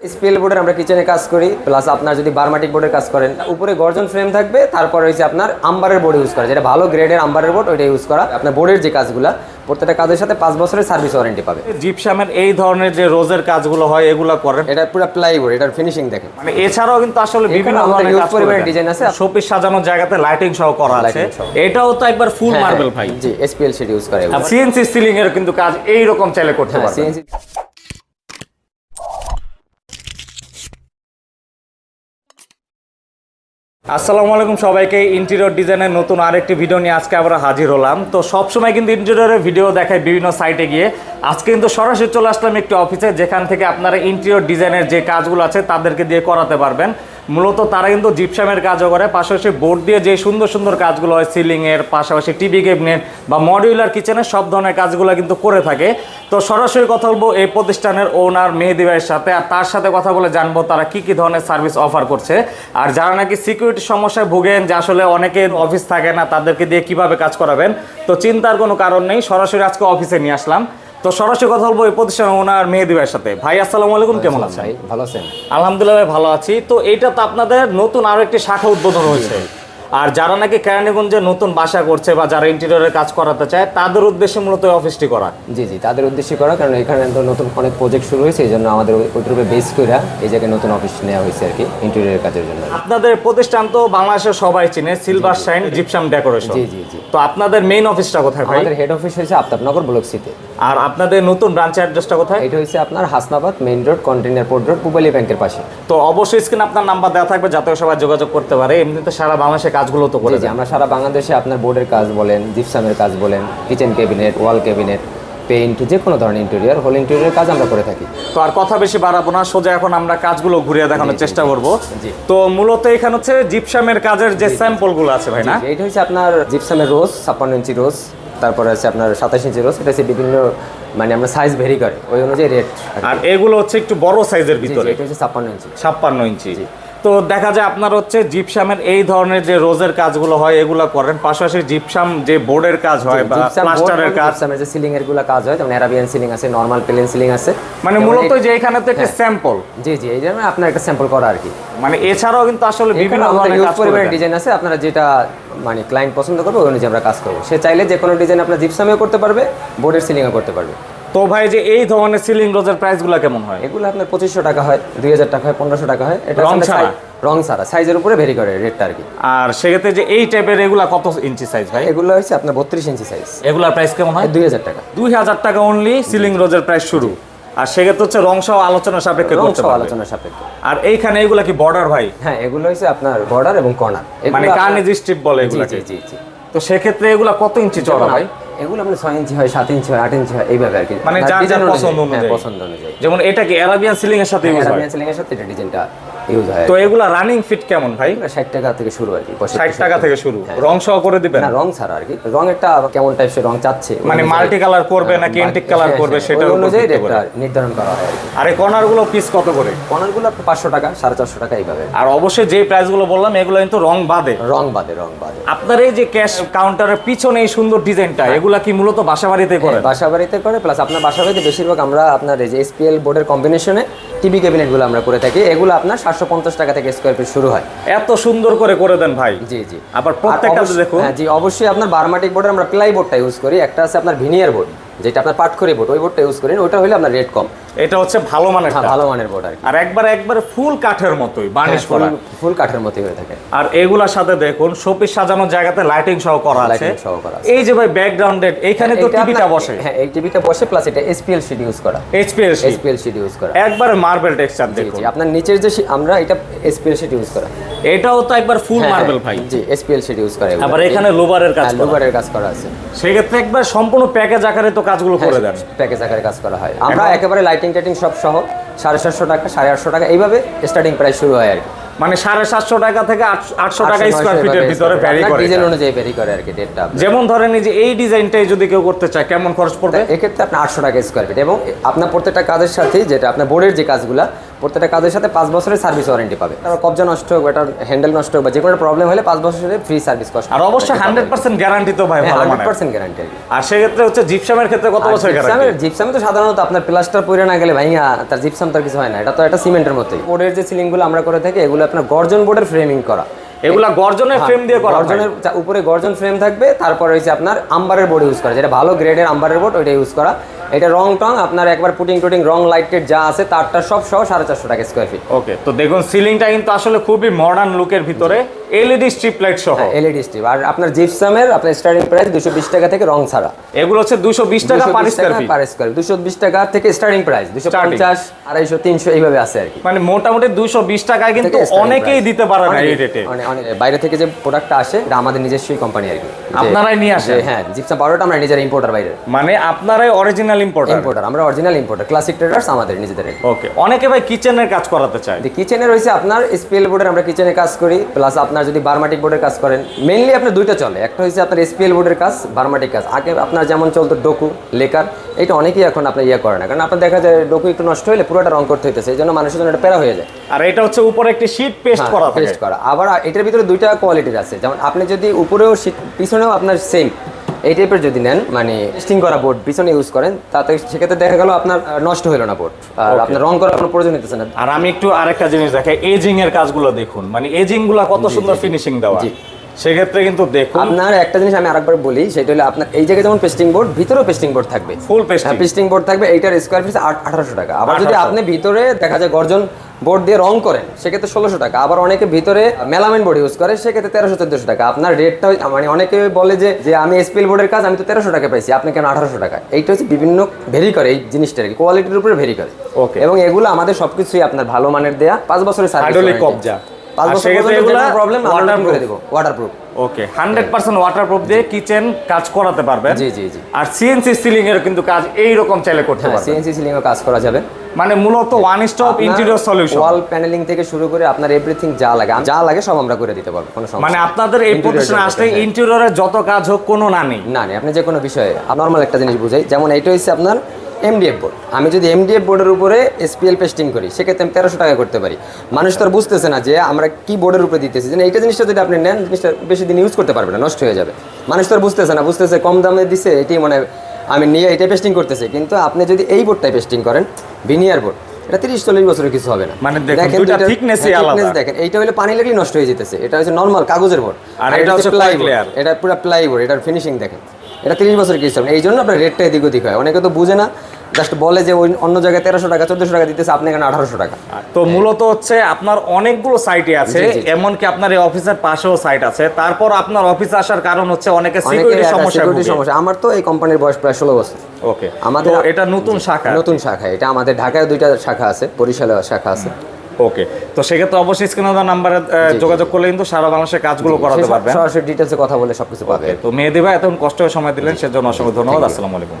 Spell বোর্ডের আমরা কিচেনে কাজ করি প্লাস আপনার যদি বারমাটিক বোর্ডের কাজ করেন উপরে গর্জন ফ্রেম থাকবে তারপরে হচ্ছে আপনার আম্বারের বোর্ড ইউজ করা যেটা ভালো গ্রেডের আম্বারের বোর্ড ওইটা ইউজ করা। আপনার বোর্ডের যে কাজগুলো প্রত্যেকটা কাজের সাথে পাঁচ বছরের সার্ভিস ওয়ারেন্টি পাবে। জিপসামের এই ধরনের যে রোজের কাজগুলো হয় এগুলো করেন? এটা পুরো প্লাই বোর্ড এটার ফিনিশিং দেখেন। মানে এছাড়াও কিন্তু আসলে বিভিন্ন ধরনের কাজ design আছে। শোপিস সাজানোর জায়গাতে লাইটিং সহ করা আছে। এটাও তো একবার ফুল হ্যাঁ, মার্বেল হ্যাঁ, ভাই। জি এসপিএল শিট ইউজ করে। সিএনসি সিলিং এর কিন্তু কাজ এই রকম চাইলে করতে হ্যাঁ পারবেন। CNC আসসালামু আলাইকুম সবাইকে। ইন্টেরিয়র ডিজাইনের নতুন আরেকটি ভিডিও নিয়ে আজকে আবার হাজির হলাম। তো সবসময় কিন্তু ইন্টেরিয়রের ভিডিও দেখায় বিভিন্ন সাইটে গিয়ে। আজকে কিন্তু সরাসরি চলে আসলাম একটি অফিসে, যেখান থেকে আপনারা ইন্টেরিয়র ডিজাইনের যে কাজগুলো আছে তাদেরকে দিয়ে করাতে পারবেন। মূলত তারা কিন্তু জিপসামের কাজও করে, পাশাপাশি বোর্ড দিয়ে যে সুন্দর সুন্দর কাজগুলো হয় সিলিংয়ের পাশাপাশি টিভি ক্যাবিনেট বা মডিউলার কিচেনের সব ধরনের কাজগুলো কিন্তু করে থাকে। তো সরাসরি কথা বলব, এই প্রতিষ্ঠানের ওনার মেহেদি ভাইয়ের সাথে, আর তার সাথে কথা বলে জানব তারা কি কি ধরনের সার্ভিস অফার করছে। আর যারা নাকি সিকিউরিটি সমস্যায় ভুগেন, যে আসলে অনেকে অফিস থাকে না, তাদেরকে দিয়ে কীভাবে কাজ করাবেন, তো চিন্তার কোনো কারণ নেই। সরাসরি আজকে অফিসে নিয়ে আসলাম। তো সরাসরি কথা বলব এই প্রতিষ্ঠানের ওনার মেহেদি ভাইয়ের সাথে। ভাই আসসালামু আলাইকুম কেমন আছেন? ভাই ভালো আছেন? আলহামদুলিল্লাহ ভাই ভালো আছি। তো এইটা তো আপনাদের নতুন আরও একটি শাখা উদ্বোধন হয়েছে। আর যারা নাকি কেরানীগঞ্জে নতুন বাসা করছে বা যারা ইন্টেরিয়রের কাজ করাতে চায় তাদের উদ্দেশ্যে মূলত অফিসটি করা। জি জি তাদের উদ্দেশ্যে করা কারণ এখানে তো নতুন অনেক প্রজেক্ট শুরু হয়েছে এই জন্য আমাদের ওইটুকু বেস করে এই জায়গায় নতুন অফিস নেওয়া হয়েছে আর কি ইন্টেরিয়রের কাজের জন্য। আপনাদের প্রতিষ্ঠান তো বাংলাদেশের সবাই চিনে সিলভার শাইন জিপসাম ডেকোরেশন জি জি জি। তো আপনাদের মেইন অফিসটা কোথায় ভাই? আমাদের হেড অফিস হয়েছে আফতাবনগর ব্লক সিতে। আর আপনাদের নতুন ব্রাঞ্চ অ্যাড্রেসটা কোথায়? এটা হচ্ছে আপনার Hasnabad main road container port road Pubali ব্যাংকের পাশে। তো অবশ্যই স্ক্রিন আপনার নাম্বার দেওয়া থাকবে যাতে সবাই যোগাযোগ করতে পারে। এমনিতে সারা বাংলাদেশে কাজগুলো তো করে আমরা সারা বাংলাদেশে আপনার বোর্ডের কাজ বলেন জিপসামের কাজ বলেন kitchen cabinet wall cabinet paint যে কোনো ধরনের ইন্টেরিয়র হোল ইন্টেরিয়ার কাজ আমরা করে থাকি। তো আর কথা বেশি বাড়াবো না সোজা এখন আমরা কাজগুলো ঘুরিয়ে দেখানোর চেষ্টা করব। তো মূলত এখানে হচ্ছে জিপসামের কাজের যে স্যাম্পলগুলো আছে ভাই না? এটা হচ্ছে আপনার জিপসামের রোজ ছাপ্পান্ন ইঞ্চি রোজ তারপরে আছে আপনার সাতাশ ইঞ্চি রোজ এটা হচ্ছে বিভিন্ন মানে আমরা সাইজ ভেরি করে ওই অনুযায়ী রেট আর এগুলো হচ্ছে একটু বড় সাইজের ভিতরে? এটা হচ্ছে ছাপ্পান্ন ইঞ্চি। ছাপ্পান্ন ইঞ্চি। তো দেখা যায় আপনার হচ্ছে জিপসামের এই ধরনের যে রোজের কাজগুলো হয় এগুলো করেন। পাশাপাশি জিপসাম যে বোর্ডের কাজ হয় বা প্লাস্টারের কাজ। জিপসামের যে সিলিং এরগুলো কাজ হয় যেমন অ্যারাবিয়ান সিলিং আছে নর্মাল প্লেন সিলিং আছে। মানে মূলত যে এখানে তো একটা। স্যাম্পল জি জি এই জন্য আপনার একটা স্যাম্পল করা আর কি। মানে এছাড়াও কিন্তু আসলে বিভিন্ন ধরনের কাজ ডিজাইন আছে আপনারা যেটা মানে ক্লায়েন্ট পছন্দ করবে ওই অনুযায়ী আমরা কাজ করব। সে চাইলে যে কোনো ডিজাইন আপনার জিপসামেও করতে পারবে বোর্ডের সিলিংও করতে পারবে। তো ভাই যে এই ধরনের সিলিং রোজের প্রাইসগুলো কেমন হয়? এগুলো আপনার পঁচিশশো টাকা হয় দুই হাজার টাকা হয় পনেরোশো টাকা হয়। এটা রং ছাড়া? রং ছাড়া। সাইজের উপরে ভেরি করে রেটটা আর কি। আর সেক্ষেত্রে যে এই টাইপের এগুলা কত ইঞ্চি সাইজ ভাই? এগুলো হচ্ছে আপনার বত্রিশ ইঞ্চি সাইজ এগুলার প্রাইস কেমন হয়? দুই হাজার টাকা। দুই হাজার টাকা অনলি সিলিং রোজের প্রাইস শুরু। আর সেক্ষেত্রে হচ্ছে রং সহ আলোচনা সাপেক্ষে করতে পারবে। আলোচনার সাপেক্ষে। আর এইখানে এগুলা কি বর্ডার ভাই? হ্যাঁ এগুলো হচ্ছে আপনার বর্ডার এবং কর্নার মানে কার্নিজ স্ট্রিপ বলে জি জি জি জি। তো সেক্ষেত্রে এগুলা কত ইঞ্চি চড়া ভাই? এগুলো আপনার ছয় ইঞ্চি হয় সাত ইঞ্চি হয় আট ইঞ্চি হয় এইভাবে আর কি। মানে যার যার পছন্দ হ্যাঁ, অনুযায়ী। পছন্দ অনুযায়ী। যেমন এটা কি অ্যারাবিয়ান সিলিং এর সাথে ইউজ হয়? অ্যারাবিয়ান সিলিং এর সাথে এটা ডিজাইনটা ইউজ হয় তো এগুলা রানিং ফিট কেমন ভাই? ষাট টাকা থেকে শুরু আর কি ষাট টাকা থেকে শুরু। রং সহ করে দিবেন? না রং ছাড়া আর কি। রং একটা কেমন টাইপের রং চাচ্ছে মানে মাল্টি কালার করবে নাকি এন্টিক কালার হ্যাঁ, করবে হ্যাঁ, সেটা অনুযায়ী রেটটা নির্ধারণ করা হয় আর এই কর্নারগুলো পিস কত করে? কর্নারগুলো পাঁচশো টাকা সাড়ে চারশো টাকা এইভাবে। আর অবশ্যই যে প্রাইসগুলো বললাম এগুলো কিন্তু রং বাদে। রং বাদে রং বাদে। আপনার এই যে ক্যাশ কাউন্টারের পিছনে এই সুন্দর ডিজাইনটা এগুলা কি মূলত বাসা বাড়িতে করেন? বাসা বাড়িতে করে প্লাস আপনার বাসা বাড়িতে বেশিরভাগ আমরা আপনার এই যে এসপিএল বোর্ডের কম্বিনেশনে টিভি ক্যাবিনেটগুলো আমরা করে থাকি। এগুলো আপনার সাতশো পঞ্চাশ টাকা থেকে স্কোয়ার ফিট শুরু হয়। এত সুন্দর করে করে দেন ভাই। জি জি। আবার প্রত্যেকটা দেখুন। হ্যাঁ জি অবশ্যই আপনার বারমাটিক বোর্ডের আমরা প্লাই বোর্ডটা ইউজ করি একটা আছে আপনার ভিনিয়ার বোর্ড যেটা আপনার পাটখড়ি বোর্ড ওই বোর্ডটা ইউজ করি ওইটা হলে আপনার রেট কম। এটা হচ্ছে ভালো মানের হ্যাঁ ভালো মানের বোর্ড আর একবার একবার ফুল কাঠের মতোই বার্নিশ করা। ফুল- কাঠের মতোই হয়ে থাকে। আর এগুলার সাথে দেখুন শোপিস সাজানোর জায়গাতে লাইটিং সহ করা আছে। সহ করা এই যে ভাই ব্যাকগ্রাউন্ডেড এখানে তো টিভিটা আপনার- বসে। হ্যাঁ এই টিভিটা বসে প্লাস এটা এসপিএল শিট ইউজ করা। এইচপিএস এসপিএল শিট ইউজ করা। একবার মার্বেল টেক্সচার দেখুন। আপনার নিচের যে আমরা এটা এসপিএল শিট ইউজ করা। এটাও তো একবার ফুল হ্যাঁ, মার্বেল হ্যাঁ, ভাই। জি এসপিএল শিট ইউজ করা আবার এখানে লোবারের কাজ হ্যাঁ, করা। লুবারের কাজ করা আছে। সেক্ষেত্রে একবার সম্পূর্ণ প্যাকেজ আকারে তো কাজগুলো হ্যাঁ, করে দেন। প্যাকেজ আকারে কাজ করা হয়। আমরা একেবারে লাইটিং টাইটিং সব সহ সাড়ে সাতশো টাকা সাড়ে আটশো টাকা এইভাবে স্টার্টিং প্রাইস শুরু হয় আর কি। মানে সাড়ে সাতশো টাকা থেকে আটশো- আটশো টাকা স্কোয়ার ফিটের ভিতরে ভ্যারি করে ডিজাইন অনুযায়ী ভ্যারি করে আর কি ডেটটা যেমন ধরেন এই যে এই ডিজাইনটাই যদি কেউ করতে চায় কেমন খরচ পড়বে? এক্ষেত্রে আপনার আটশো টাকা স্কোয়ার ফিট এবং আপনার প্রত্যেকটা কাজের সাথে যেটা আপনার বোর্ডের যে কাজগুলা প্রত্যেকটা কাজের সাথে পাঁচ বছরের সার্ভিস ওয়ারেন্টি পাবে। তারপর কবজা নষ্ট হোক এটার হ্যান্ডেল নষ্ট হোক বা যে কোনো প্রবলেম হলে পাঁচ বছরের ফ্রি সার্ভিস কস্ট আর অবশ্যই হান্ড্রেড পার্সেন্ট গ্যারান্টি তো ভাই হান্ড্রেড পার্সেন্ট গ্যারান্টি আর সেক্ষেত্রে হচ্ছে জিপসামের ক্ষেত্রে কত বছর গ্যারান্টি জিপসামে তো সাধারণত আপনার প্লাস্টার পরে না গেলে ভাইয়া তার জিপসাম তার কিছু হয় না। এটা তো একটা সিমেন্টের মতোই। বোর্ডের যে সিলিংগুলো আমরা করে থাকি এগুলো আপনার গর্জন বোর্ডের ফ্রেমিং করা। এগুলা গর্জনের ফ্রেম দিয়ে করা গর্জনের উপরে গর্জন ফ্রেম থাকবে তারপর হচ্ছে আপনার আম্বারের বোর্ড ইউজ করা। যেটা ভালো গ্রেডের আম্বারের বোর্ড ওইটা ইউজ করা। এটা রং টং আপনার একবার পুটিং টুটিং রং লাইটের যা আছে তারটা সব সহ সাড়ে চারশো টাকা স্কোয়ার ফিট ওকে তো দেখুন সিলিংটা কিন্তু আসলে খুবই মডার্ন লুকের ভিতরে। এলইডি স্ট্রিপ লাইট সহ? এলইডি স্ট্রিপ আর আপনার জিপসামের আপনার স্টার্টিং প্রাইস দুশো বিশ টাকা থেকে রং ছাড়া। এগুলো হচ্ছে দুশো বিশ টাকা per square feet per square দুশো টাকা থেকে স্টার্টিং প্রাইস দুশো Starting। পঞ্চাশ আড়াইশো তিনশো এইভাবে আছে আর কি। মানে মোটামুটি দুশো বিশ টাকায় কিন্তু অনেকেই দিতে পারে না এই রেটে অনেক- অনেক। বাইরে থেকে যে প্রোডাক্টটা আসে এটা আমাদের নিজস্বই কোম্পানি আর কি। আপনারাই নিয়ে আসেন? যে হ্যাঁ জিপসাম পাউডারটা আমরা নিজের ইম্পোর্টার বাইরে। মানে আপনারাই অরিজিনাল ইম্পোর্টার ইম্পোর্টার আমরা অরিজিনাল ইম্পোর্টার ক্লাসিক ট্রেডার্স আমাদের নিজেদের ওকে অনেকে ভাই কিচেনের কাজ করাতে চায়। কিচেনে রয়েছে আপনার এসপিএল বোর্ডের আমরা কিচেনে কাজ করি প্লাস আপনার যদি বার্মাটিক বোর্ডের কাজ করেন মেনলি আপনার দুইটা চলে। একটা হচ্ছে আপনার এসপিএল বোর্ডের কাজ বার্মাটিক কাজ। আগে আপনার যেমন চলতো ডোকু লেকার এটা অনেকেই এখন আপনার ইয়ে করে না। কারণ আপনার দেখা যায় ডোকু একটু নষ্ট হলে পুরোটা রং করতে হইতেছে এই জন্য মানুষের জন্য এটা প্যারা হয়ে যায়। আর এটা হচ্ছে উপরে একটি শীট পেস্ট করা পেস্ট করা। আবার এটার ভিতরে দুইটা কোয়ালিটির আছে। যেমন আপনি যদি উপরেও শীত- পিছনেও আপনার সেম এই টাইপের যদি নেন মানে টেস্টিং করা বোর্ড পিছনে ইউজ করেন তাতে সেক্ষেত্রে দেখা গেল আপনার নষ্ট হলো না বোর্ড আর আপনার রং করার কোনো প্রয়োজন হইতেছে না। আর আমি একটু আরেকটা জিনিস দেখাই এজিং এর কাজগুলো দেখুন। মানে এজিংগুলা কত সুন্দর ফিনিশিং দেওয়া। জি। সেক্ষেত্রে কিন্তু দেখুন আপনার একটা জিনিস আমি আরেকবার বলি সেটা হলো আপনার এই জায়গায় যেমন পেস্টিং বোর্ড ভিতরেও পেস্টিং বোর্ড থাকবে। ফুল পেস্টিং পেস্টিং বোর্ড থাকবে এইটার স্কোয়ার ফিট আঠারোশো টাকা। আবার যদি আপনি ভিতরে দেখা যায় গর্জন বোর্ড দিয়ে রং করেন সেক্ষেত্রে ষোলোশো টাকা। আবার অনেকে ভিতরে মেলামেন বোর্ড ইউজ করে সেক্ষেত্রে তেরোশো চোদ্দশো টাকা। আপনার রেটটা মানে অনেকে বলে যে যে আমি এসপিএল বোর্ডের কাজ আমি তো তেরোশো টাকা পাইছি আপনি কেন আঠারোশো টাকা? এইটা হচ্ছে বিভিন্ন ভেরি করে এই জিনিসটা আর কি। কোয়ালিটির উপরে ভেরি করে। ওকে এবং এগুলো আমাদের সবকিছুই আপনার ভালো মানের দেয়া পাঁচ বছরের সার্ভিস কবজা। পাঁচ বছর পর্যন্ত প্রবলেম আমরা করে দেবো waterproof okay hundred percent waterproof দিয়ে কিচেন কাজ করাতে পারবেন। জি জি জি। আর সিএনসি সিলিং এর কিন্তু কাজ এই রকম চাইলে করতে পারবেন। সিএনসি সিলিং কাজ করা যাবে। মানে মূলত one stop interior solution wall paneling থেকে শুরু করে আপনার এভরিথিং যা লাগে যা লাগে সব আমরা করে দিতে পারব কোনো সমস্যা মানে আপনাদের এই Interior প্রতিষ্ঠানে আসলে। ইন্টেরিয়রের যত কাজ হোক কোনো না নেই। না আপনি যে কোনো বিষয়ে নর্মাল একটা জিনিস বুঝাই। যেমন এইটা হচ্ছে আপনার এমডিএফ বোর্ড আমি যদি এমডিএফ বোর্ডের উপরে এসপিএল পেস্টিং করি সেক্ষেত্রে আমি তেরোশো টাকা করতে পারি। মানুষ তো আর বুঝতেছে না যে আমরা কি বোর্ডের উপরে দিতেছি। যে এইটা জিনিসটা যদি আপনি নেন জিনিসটা বেশি দিন ইউজ করতে পারবে না নষ্ট হয়ে যাবে। মানুষ তো আর বুঝতেছে না বুঝতেছে কম দামে দিছে এটাই মানে আমি নিয়ে এটা পেস্টিং করতেছি। কিন্তু আপনি যদি এই বোর্ডটাই পেস্টিং করেন ভিনিয়ার বোর্ড এটা তিরিশ চল্লিশ বছরের কিছু হবে না। মানে দেখুন, হ্যাঁ, দেখেন এইটা হলে পানি লাগলেই নষ্ট হয়ে যেতেছে। এটা হচ্ছে নর্মাল কাগজের বোর্ড আর এটা হচ্ছে প্লাই। এটা পুরো প্লাইবোর্ড এটার ফিনিশিং দেখেন। এটা তিরিশ বছরের না। এই জন্য আপনার রেটটা এদিক ওদিক হয়। অনেকে তো বুঝে না। জাস্ট বলে যে ওই অন্য জায়গায় তেরোশো টাকা চোদ্দশো টাকা দিতেছে আপনি এখানে আঠারোশো টাকা। তো মূলত হচ্ছে আপনার অনেকগুলো সাইটে আছে। এমনকি আপনার এই অফিসের পাশেও সাইট আছে। তারপর আপনার অফিসে আসার কারণ হচ্ছে অনেকে সিকিউরিটি সমস্যা সমস্যা। আমার তো এই কোম্পানির বয়স প্রায় ষোলো বছর। ওকে আমাদের আমাদের এটা নতুন শাখা নতুন শাখা। এটা আমাদের ঢাকায় দুইটা শাখা আছে বরিশালে শাখা আছে। ওকে তো সেক্ষেত্রে অবশ্যই স্ক্রিনে দেওয়া নাম্বারে যোগাযোগ করলে কিন্তু সারা বাংলাদেশের কাজগুলো করাতে পারবেন। সরাসরি ডিটেলসে কথা বলে সবকিছু পাবে। তো মেহেদি ভাই এতক্ষণ কষ্ট হয়ে সময় দিলেন সেজন্য অসংখ্য ধন্যবাদ। আসসালামু আলাইকুম।